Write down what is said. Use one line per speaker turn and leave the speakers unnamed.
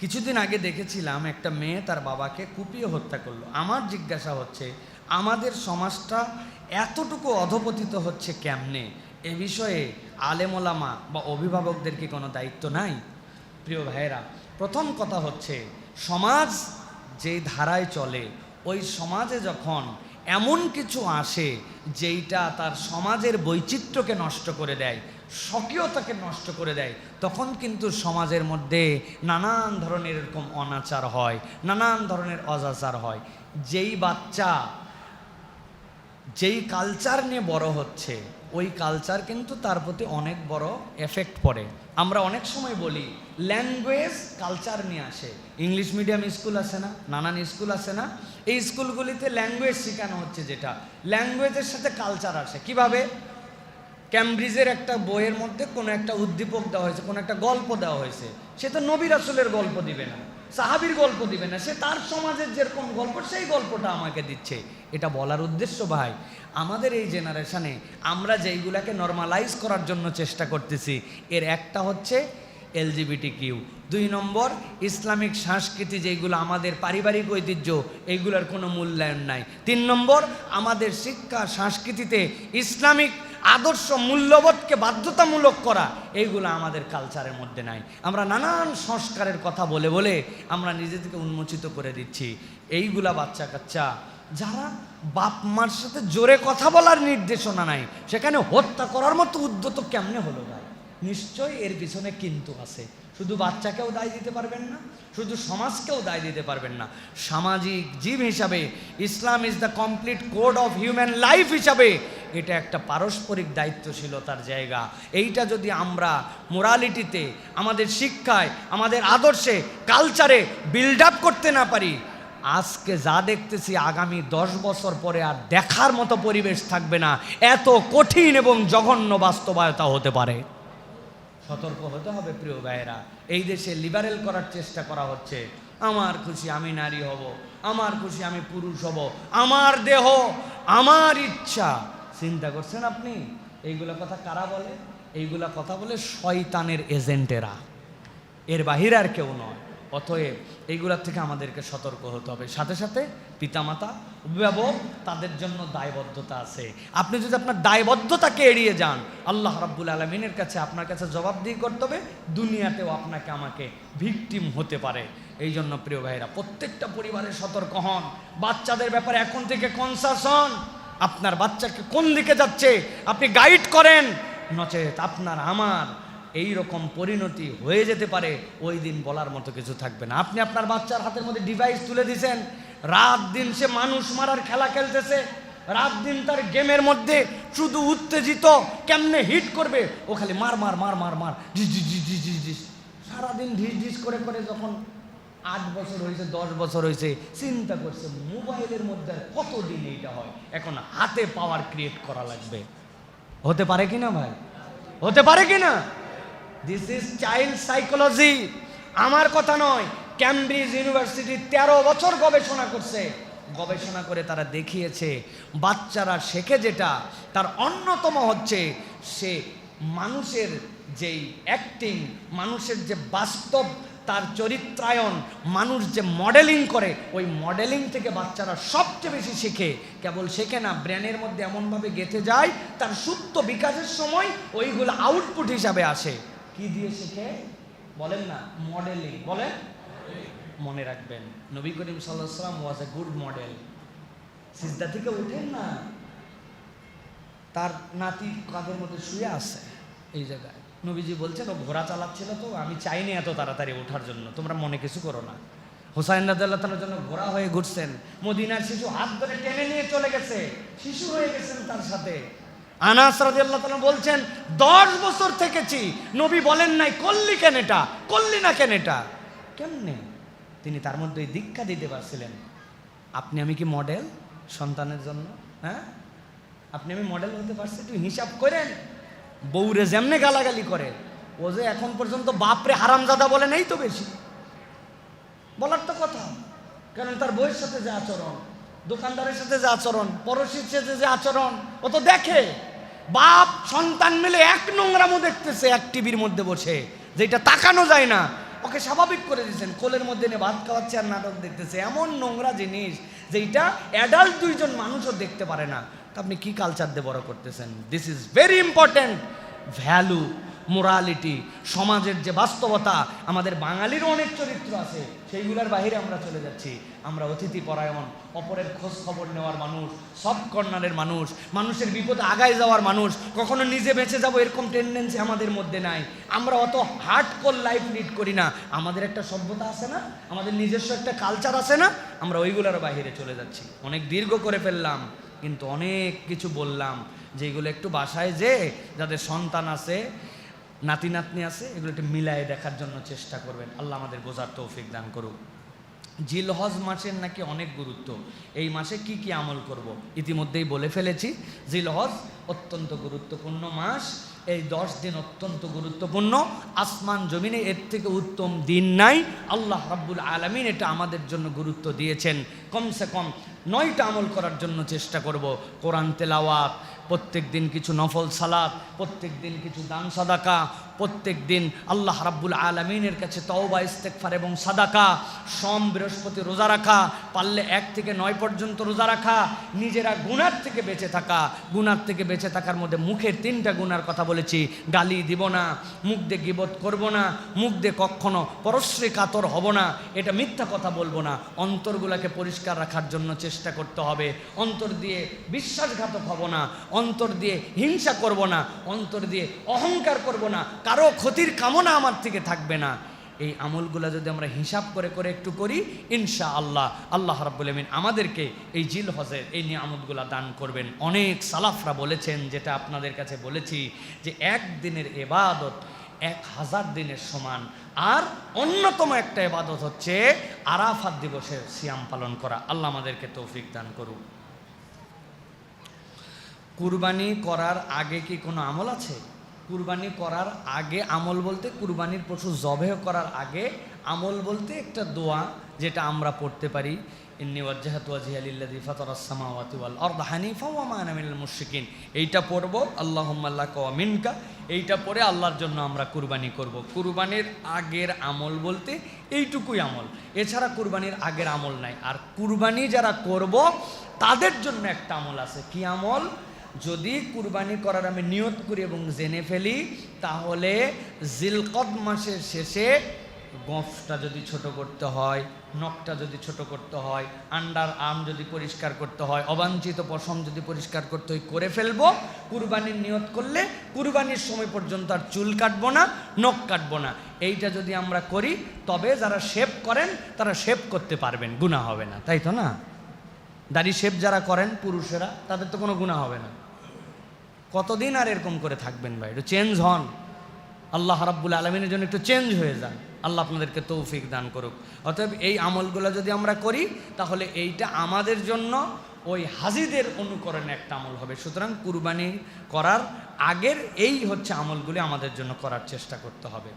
কিছুদিন আগে দেখেছিলাম একটা মেয়ে তার বাবাকে কুপিয়ে হত্যা করল। আমার জিজ্ঞাসা হচ্ছে, আমাদের সমাজটা এতটুকু অধপতিত হচ্ছে কেমনে? এ বিষয়ে আলেমোলামা বা অভিভাবকদের কি কোনো দায়িত্ব নাই? প্রিয় ভাইয়েরা, প্রথম কথা হচ্ছে, সমাজ যে ধারায় চলে, ওই সমাজে যখন এমন কিছু আসে, যেইটা তার সমাজের বৈচিত্র্যকে নষ্ট করে দেয় স্বকীয়তাকে নষ্ট করে দেয়, তখন কিন্তু সমাজের মধ্যে নানান ধরনের এরকম অনাচার হয়, নানান ধরনের অজাচার হয়। যেই বাচ্চা, যেই কালচার নিয়ে বড় হচ্ছে, ওই কালচার কিন্তু তার প্রতি অনেক বড় এফেক্ট পড়ে। আমরা অনেক সময় বলি ল্যাঙ্গুয়েজ কালচার নিয়ে আসে। ইংলিশ মিডিয়াম স্কুল আছে না, নানান স্কুল আছে না। এই স্কুলগুলিতে ল্যাঙ্গুয়েজ শেখানো হচ্ছে যেটা। ল্যাঙ্গুয়েজের সাথে কালচার আসে। কীভাবে? ক্যামব্রিজের একটা বইয়ের মধ্যে কোনো একটা উদ্দীপক দেওয়া হয়েছে, কোনো একটা গল্প দেওয়া হয়েছে। সে তো নবী রাসুলের গল্প দিবে না, সাহাবির গল্প দিবে না, সে তার সমাজের যেরকম গল্প, সেই গল্পটা আমাকে দিচ্ছে। এটা বলার উদ্দেশ্য ভাই, আমাদের এই জেনারেশনে আমরা যেইগুলাকে নর্মালাইজ করার জন্য চেষ্টা করতেছি, এর একটা হচ্ছে এলজিবিটি কিউ দুই নম্বর, ইসলামিক সংস্কৃতি যেগুলো আমাদের পারিবারিক ঐতিহ্য, এইগুলোর কোনো মূল্যায়ন নাই। তিন নম্বর, আমাদের শিক্ষা সংস্কৃতিতে ইসলামিক আদর্শ মূল্যবোধকে বাধ্যতামূলক করা, এইগুলো আমাদের কালচারের মধ্যে নাই। আমরা নানান সংস্কারের কথা বলে বলে আমরা নিজেদেরকে উন্মোচিত করে দিচ্ছি। এইগুলা বাচ্চা কাচ্চা যারা বাপ মার সাথে জোরে কথা বলার নির্দেশনা নাই, সেখানে হত্যা করার মতো উদ্যত কেমনে হলো ভাই? নিশ্চয়ই এর পিছনে কিন্তু আছে। শুধু বাচ্চাকেও দায় দিতে পারবেন না, শুধু সমাজকেও দায় দিতে পারবেন না। সামাজিক জীব হিসাবে, Islam is the complete code of human life হিসাবে এটা একটা পারস্পরিক দায়িত্বশীলতার জায়গা। এইটা যদি আমরা মোরালিটিতে আমাদের শিক্ষায়, আমাদের আদর্শে কালচারে বিল্ড আপ করতে না পারি, আজকে যা দেখতেছি আগামী দশ বছর পরে আর দেখার মতো পরিবেশ থাকবে না। এত কঠিন এবং জঘন্য বাস্তবায়তা হতে পারে। সতর্ক হতে হবে প্রিয় ভাইয়েরা। এই দেশে লিবারেল করার চেষ্টা করা হচ্ছে। আমার খুশি আমি নারী হব, আমার খুশি আমি পুরুষ হব, আমার দেহ, আমার ইচ্ছা চিন্তা করছেন আপনি? এইগুলা কথা কারা বলে? এইগুলা কথা বলে শয়তানের এজেন্টেরা। এর বাহিরে আর কেউ নয়। অতএব এইগুলার থেকে আমাদেরকে সতর্ক হতে হবে। সাথে সাথে পিতামাতা, অভিভাবক, তাদের জন্য দায়বদ্ধতা আছে। আপনি যদি আপনার দায়বদ্ধতাকে এড়িয়ে যান, আল্লাহ রাব্বুল আলমিনের কাছে আপনার কাছে জবাবদিহি করতে হবে। দুনিয়াতেও আপনাকে আমাকে ভিকটিম হতে পারে। এই জন্য প্রিয় ভাইরা প্রত্যেকটা পরিবারে সতর্ক হন। বাচ্চাদের ব্যাপারে এখন থেকে কনসাস হন আপনার বাচ্চাকে কোন দিকে যাচ্ছে? আপনি গাইড করেন। নচেত আপনার আমার এই রকম পরিণতি হয়ে যেতে পারে। ওই দিন বলার মতো কিছু থাকবে না। আপনি আপনার বাচ্চার হাতের মধ্যে ডিভাইস তুলে দিয়েছেন রাত দিন সে মানুষ মারার খেলা খেলতেছে। রাত দিন তার গেমের মধ্যে শুধু উত্তেজিত কেমনে হিট করবে? ও খালি মার মার মার মার মার। ঝিস ঝিস ঝিস ঝিস ঝিস ঝিস সারাদিন ঢিস ঢিস করে করে যখন আট বছর হয়েছে, দশ বছর হয়েছে, চিন্তা করছে, মোবাইলের মধ্যে আর কতদিন এইটা হয়? এখন হাতে পাওয়ার ক্রিয়েট করা লাগবে। হতে পারে কি না ভাই? হতে পারে কি না দিস ইজ চাইল্ড সাইকোলজি আমার কথা নয় ক্যামব্রিজ ইউনিভার্সিটি তেরো বছর গবেষণা করছে। গবেষণা করে তারা দেখিয়েছে, বাচ্চারা শেখে যেটা, তার অন্যতম হচ্ছে সে মানুষের যেই অ্যাক্টিং মানুষের যে বাস্তব, তার চরিত্রায়ন, মানুষ যে মডেলিং করে, ওই মডেলিং থেকে বাচ্চারা সবচেয়ে বেশি শেখে। কেবল শেখে না ব্রেনের মধ্যে এমনভাবে গেঁথে যায়, তার সুপ্ত বিকাশের সময় ওইগুলো আউটপুট হিসাবে আসে। কি দিয়ে শেখে? বলেন না মডেলিং বলেন। মনে রাখবেন, নবী করিম সাল্লাহ সাল্লাম ওয়াজ এ গুড মডেল সিজদা থেকে উঠেন না। তার নাতি কাদের মধ্যে শুয়ে আছে? এই জায়গায়। নবীজি বলছেন, ও ঘোড়া চালাচ্ছিল তো, আমি চাইনি এত তাড়াতাড়ি ওঠার জন্য, তোমরা মনে কিছু করো না। হোসাইন রাজাল্লাহ তালার জন্য ঘোড়া হয়ে ঘুরছেন। মদিনার শিশু হাত ধরে টেনে নিয়ে চলে গেছে, শিশু হয়ে গেছেন তার সাথে। আনাস রাজিয়াল্লাহ তালা বলছেন, দশ বছর থেকেছি, নবী বলেন নাই, করলি কেন এটা? করলি না কেন এটা? কেমনে? তিনি তার মধ্যে দীক্ষা দিতে পারছিলেন। আপনি আমি কি মডেল সন্তানের জন্য? হ্যাঁ? আপনি আমি মডেল হতে পারছি, একটু হিসাব করেন। বউরে যেমনে গালাগালি করে, ও যে এখন পর্যন্ত বাপরে হারামজাদা বলে নেই তো বেশি। বলার তো কথা। কারণ তার বইয়ের সাথে যে আচরণ, দোকানদারের সাথে যে আচরণ, পড়োশির সাথে যে আচরণ, ও তো দেখে। বাপ, সন্তান মিলে এক নোংরামো দেখতেছে এক টিভির মধ্যে বসে, যেটা তাকানো যায় না। ওকে স্বাভাবিক করে দিয়েছেন, কোলের মধ্যে নিয়ে ভাত খাওয়াচ্ছে আর নাটক দেখতেছে। এমন নোংরা জিনিস যেটা অ্যাডাল্ট দুইজন মানুষও দেখতে পারে না। আপনি কি কালচার দিয়ে বড় করতেছেন? This is very important value morality সমাজের যে বাস্তবতা, আমাদের বাঙালিরও অনেক চরিত্র আছে, সেইগুলোর বাইরে আমরা চলে যাচ্ছি। আমরা অতিথি পরায়ণ, অপরের খোঁজ খবর নেওয়ার মানুষ, সব কর্নারের মানুষ, মানুষের বিপদে আগায় যাওয়ার মানুষ, কখনো নিজে বেঁচে যাব এরকম টেন্ডেন্সি আমাদের মধ্যে নাই। আমরা অত হার্ড কোর লাইফ লিড করি না। আমাদের একটা সভ্যতা আছে না? আমাদের নিজস্ব একটা কালচার আছে না? আমরা ওইগুলোর বাইরে চলে যাচ্ছি। অনেক দীর্ঘ করে ফেললাম। কিন্তু অনেক কিছু বললাম যেগুলো একটু বাসায় যে যাদের সন্তান আছে, নাতি নাতনি আছে, এগুলো একটু মিলায়ে দেখার জন্য চেষ্টা করবেন। আল্লাহ আমাদের বোঝার তৌফিক দান করুক। জিলহজ মাসের নাকি অনেক গুরুত্ব। এই মাসে কি কি আমল করব। ইতিমধ্যেই বলে ফেলেছি, জিলহজ অত্যন্ত গুরুত্বপূর্ণ মাস। এই দশ দিন অত্যন্ত গুরুত্বপূর্ণ। আসমান জমিনে এর থেকে উত্তম দিন নাই। আল্লাহ রাব্বুল আলমিন এটা আমাদের জন্য গুরুত্ব দিয়েছেন। কমসে কম নয়টা আমল করার জন্য চেষ্টা করব। কোরআন তেলাওয়াত প্রত্যেক দিন কিছু নফল সালাত, প্রত্যেক দিন কিছু দান সাদাকা, প্রত্যেক দিন আল্লাহ রাব্বুল আলমিনের কাছে তওবা ইস্তেকফার এবং সাদাকা, সম বৃহস্পতি রোজা রাখা, পারলে এক থেকে নয় পর্যন্ত রোজা রাখা, নিজেরা গুনার থেকে বেঁচে থাকা, গুনার থেকে বেঁচে থাকার মধ্যে মুখের তিনটা গুনার কথা বলেছি, গালি দিব না, মুখ দিয়ে গিবত করব না, মুখ দিয়ে কখনো পরশ্রী কাতর হব না, এটা মিথ্যা কথা বলব না, অন্তরগুলোকে পরিষ্কার রাখার জন্য চেষ্টা করতে হবে, অন্তর দিয়ে বিশ্বাসঘাতক হব না অন্তর দিয়ে হিংসা করব না, অন্তর দিয়ে অহংকার করব না, কারও ক্ষতির কামনা আমার থেকে থাকবে না। এই আমলগুলো যদি আমরা হিসাব করে করে একটু করি ইনশা আল্লাহ আল্লাহ রাব্বুল আমিন আমাদেরকে এই জিল হজের এই নিয়ামতগুলো দান করবেন। অনেক সালাফরা বলেছেন, যেটা আপনাদের কাছে বলেছি, যে একদিনের এবাদত এক হাজার দিনের সমান। আর অন্যতম একটা এবাদত হচ্ছে আরাফাত দিবসের সিয়াম পালন করা। আল্লাহ আমাদেরকে তৌফিক দান করুক। কুরবানি করার আগে কি কোনো আমল আছে? কুরবানি করার আগে আমল বলতে, কুরবানির পশু জবেহ করার আগে আমল বলতে একটা দোয়া যেটা আমরা পড়তে পারি। ওয়া এইটা পড়ব, আল্লাহুম্মা ওয়া মিনকা। এইটা পড়ে আল্লাহর জন্য আমরা কুরবানি করব। কুরবানির আগের আমল বলতে এইটুকুই আমল। এছাড়া কুরবানির আগের আমল নাই। আর কুরবানি যারা করব, তাদের জন্য একটা আমল আছে। কি আমল? যদি কুরবানি করার আমি নিয়ত করি এবং জেনে ফেলি, তাহলে জিলকদ মাসের শেষে গফটা যদি ছোট করতে হয়, নখটা যদি ছোট করতে হয়, আন্ডার আর্ম যদি পরিষ্কার করতে হয়, অবাঞ্ছিত পশম যদি পরিষ্কার করতে হয়, করে ফেলব। কুরবানির নিয়ত করলে কুরবানির সময় পর্যন্ত আর চুল কাটবো না, নখ কাটবো না। এইটা যদি আমরা করি, তবে যারা শেভ করেন, তারা শেভ করতে পারবেন গুণা হবে না, তাই তো না? দাড়ি শেপ যারা করেন পুরুষেরা, তাদের তো কোনো গুণা হবে না। কতদিন আর এরকম করে থাকবেন ভাই? একটু চেঞ্জ হন। আল্লাহ রাব্বুল আলমিনের জন্য একটু চেঞ্জ হয়ে যান। আল্লাহ আপনাদেরকে তৌফিক দান করুক। অতএব এই আমলগুলো যদি আমরা করি, তাহলে এইটা আমাদের জন্য ওই হাজিদের অনুকরণে একটা আমল হবে। সুতরাং কুরবানি করার আগের এই হচ্ছে আমলগুলি আমাদের জন্য করার চেষ্টা করতে হবে।